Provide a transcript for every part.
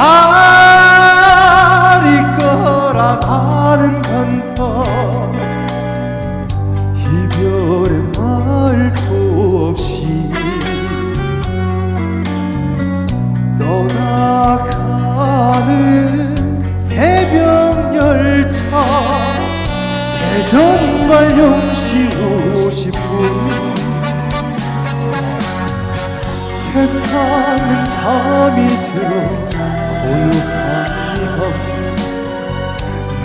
잘 이끌어가는 건더 이별의 말도 없이 떠나가는 새벽 열차. 대전 말용시 50분 세상은 잠이 들어 고요한 이밤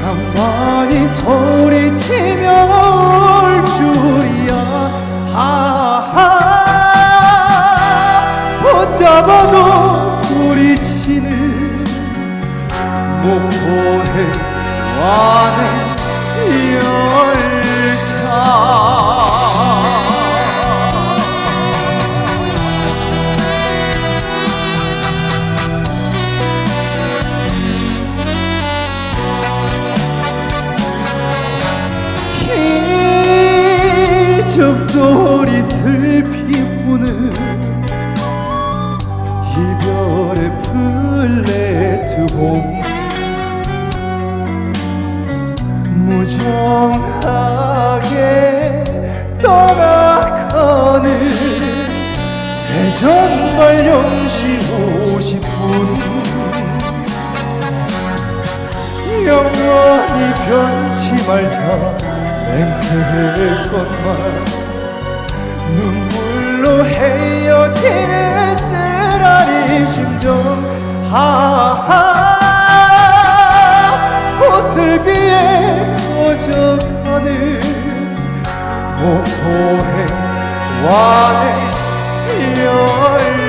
낭만이 소리치며 올 줄이야. 하하. 붙잡아도 부리치는 목포의 완의 열 소리 슬피 우는 이별의 플랫폼 무정하게 떠나가는 대전 발령시 50분. 영원히 변치 말자 맹세할 것만 눈물로 헤어지는 쓰라린 심정. 하하 코슬비에 꺼져가는 목포의 완의 열